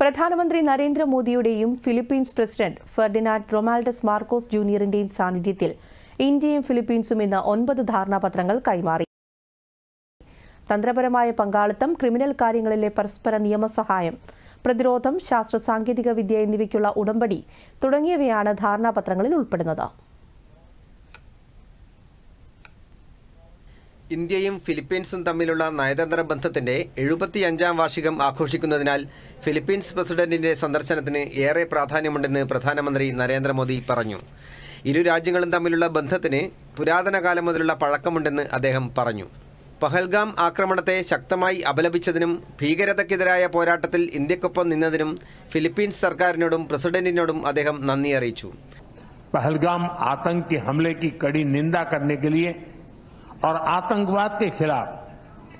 പ്രധാനമന്ത്രി നരേന്ദ്രമോദിയുടെയും Philippines president Ferdinand Romualdez Marcos ജൂനിയറിന്റെയും സാന്നിധ്യത്തിൽ ഇന്ത്യയും ഫിലിപ്പീൻസും ഇന്ന് ഒൻപത് ധാരണാപത്രങ്ങൾ കൈമാറി. തന്ത്രപരമായ പങ്കാളിത്തം ക്രിമിനൽ കാര്യങ്ങളിലെ പരസ്പര നിയമസഹായം പ്രതിരോധം ശാസ്ത്ര സാങ്കേതിക വിദ്യ എന്നിവയ്ക്കുള്ള ഉടമ്പടി തുടങ്ങിയവയാണ് ധാരണാപത്രങ്ങളിൽ ഉൾപ്പെടുന്നത്. ഇന്ത്യയും ഫിലിപ്പീൻസും തമ്മിലുള്ള നയതന്ത്ര ബന്ധത്തിന്റെ എഴുപത്തിയഞ്ചാം വാർഷികം ആഘോഷിക്കുന്നതിനാൽ ഫിലിപ്പീൻസ് പ്രസിഡന്റിന്റെ സന്ദർശനത്തിന് ഏറെ പ്രാധാന്യമുണ്ടെന്ന് പ്രധാനമന്ത്രി നരേന്ദ്രമോദി പറഞ്ഞു. ഇരു രാജ്യങ്ങളും തമ്മിലുള്ള ബന്ധത്തിന് പുരാതന കാലം മുതലുള്ള പഴക്കമുണ്ടെന്ന് അദ്ദേഹം പറഞ്ഞു. പഹൽഗാം ആക്രമണത്തെ ശക്തമായി അപലപിച്ചതിനും ഭീകരതയ്ക്കെതിരായ പോരാട്ടത്തിൽ ഇന്ത്യക്കൊപ്പം നിന്നതിനും ഫിലിപ്പീൻസ് സർക്കാരിനോടും പ്രസിഡന്റിനോടും അദ്ദേഹം നന്ദി അറിയിച്ചു. പഹൽഗാം ആതങ്കി ഹംലയ്ക്ക് കടി നിന്ദ കർണേ और आतंकवाद के खिलाफ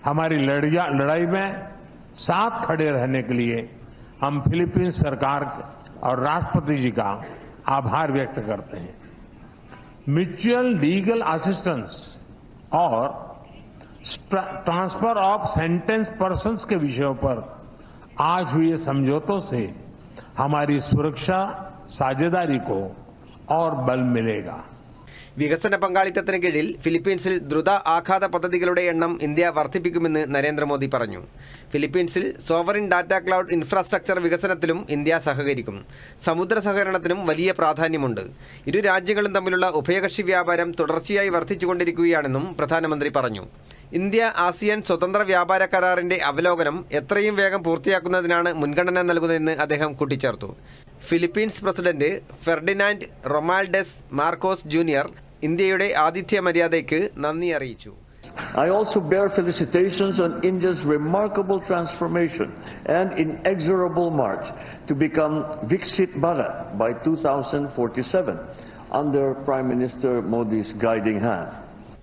हमारी लड़ाई में साथ खड़े रहने के लिए हम फिलीपींस सरकार और राष्ट्रपति जी का आभार व्यक्त करते हैं। म्यूचुअल लीगल असिस्टेंस और ट्रांसफ़र ऑफ़ सेंटेंस पर्सन्स के विषयों पर आज हुए समझौतों से हमारी सुरक्षा, साझेदारी को और बल मिलेगा। വികസന പങ്കാളിത്തത്തിന് കീഴിൽ ഫിലിപ്പീൻസിൽ ദ്രുത ആഘാത പദ്ധതികളുടെ എണ്ണം ഇന്ത്യ വർദ്ധിപ്പിക്കുമെന്ന് നരേന്ദ്രമോദി പറഞ്ഞു. ഫിലിപ്പീൻസിൽ സോവറിൻ ഡാറ്റ ക്ലൗഡ് ഇൻഫ്രാസ്ട്രക്ചർ വികസനത്തിലും ഇന്ത്യ സഹകരിക്കും. സമുദ്ര സഹകരണത്തിനും വലിയ പ്രാധാന്യമുണ്ട്. ഇരു രാജ്യങ്ങളും തമ്മിലുള്ള ഉഭയകക്ഷി വ്യാപാരം തുടർച്ചയായി വർദ്ധിച്ചുകൊണ്ടിരിക്കുകയാണെന്നും പ്രധാനമന്ത്രി പറഞ്ഞു. ഇന്ത്യ ആസിയാൻ സ്വതന്ത്ര വ്യാപാര കരാറിന്റെ അവലോകനം എത്രയും വേഗം പൂർത്തിയാക്കുന്നതിനാണ് മുൻഗണന നൽകുന്നതെന്ന് അദ്ദേഹം കൂട്ടിച്ചേർത്തു. Philippines president Ferdinand Romualdez Marcos junior ഇന്ത്യയുടെ ആതിഥ്യ മര്യാദയ്ക്ക് നന്ദി അറിയിച്ചു. I also bear felicitations on India's remarkable transformation and inexorable march to become Viksit Bharat by 2047 under Prime Minister Modi's guiding hand.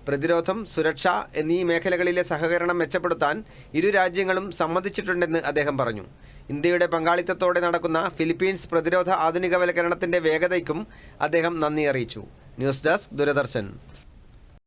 പ്രതിരോധം സുരക്ഷ എന്നീ മേഖലകളിലെ സഹകരണം മെച്ചപ്പെടുത്താൻ ഇരു രാജ്യങ്ങളും സമ്മതിച്ചിട്ടുണ്ടെന്ന് അദ്ദേഹം പറഞ്ഞു. ഇന്ത്യയുടെ പങ്കാളിത്തത്തോടെ നടക്കുന്ന ഫിലിപ്പീൻസ് പ്രതിരോധ ആധുനികവൽക്കരണത്തിന്റെ വേഗതയ്ക്കും അദ്ദേഹം നന്ദി അറിയിച്ചു. News desk Doordarshan